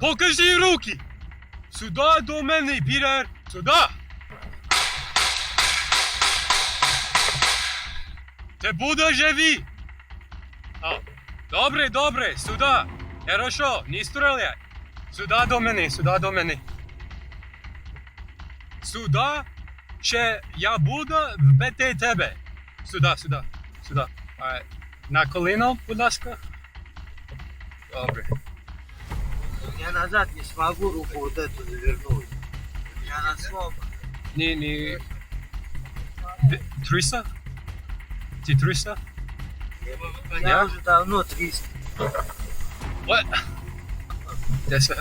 Покажи руки! Сюди до мене, Пітер! Сюди! Ти будеш живі! А, добре, добре, сюди! Хорошо, не стріляй! Сюди до мене, сюди до мене. Сюди, ще я буду вбити тебе. Сюди, сюди, сюди. А, на коліно, будь ласка. Добре. Я назад не смогу руку вот эту завернуть. Я на слом. Ні, ні. Д- 300? Ти 300? Я Я? уже давно 300. What? Десь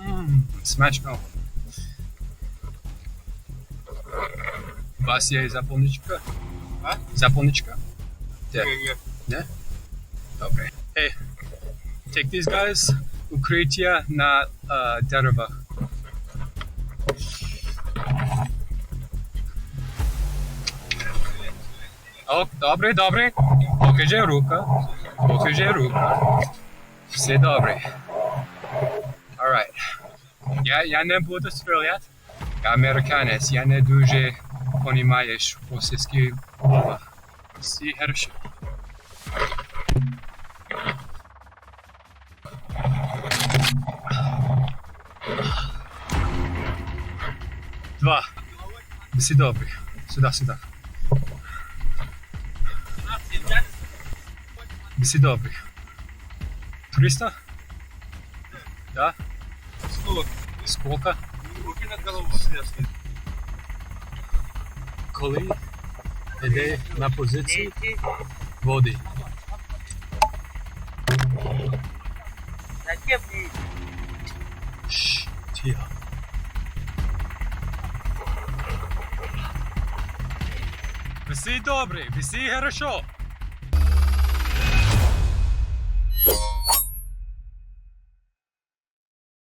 гра. Ту. Мм, смачно. У вас є запальничка? А? Запальничка? Де? Нет. Не? Добре. Hey, take these guys. Укриття на uh, деревах. О, добре, добре. Покажи рука. Покажи рука. Все добре. Alright. Я, я не буду стріляти. Я американець, я не дуже понімаєш російські мова. Всі хорошо. Два. Всі добре. Сюди, сюди. Всі добре. 300? Да? Сколько? Сколько? Руки над головой связаны. Коли йде на позицію води. Зачем мне Шш, тихо. Всі добре, всі хорошо.